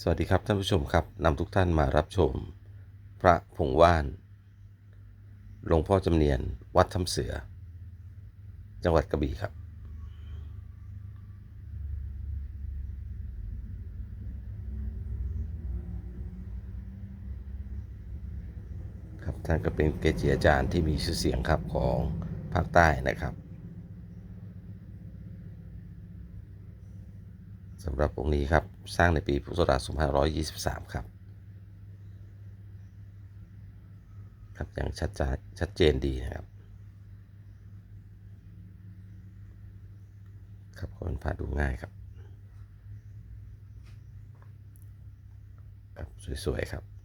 สวัสดีครับท่านผู้ชมครับนำทุกท่านมารับชม พระผงว่านหลวงพ่อจำเนียนวัดถ้ำเสือ จังหวัดกระบี่ครับ ครับท่านก็เป็นเกจิอาจารย์ที่มีชื่อเสียงครับของภาคใต้นะครับ สำหรับองค์นี้ครับ สร้างในปีพุทธศักราช2523 ครับ ครับอย่างชัดจชัดเจนดีนะครับ ครับก็เป็นพาดูง่ายครับ ครับ สวย ๆ ครับ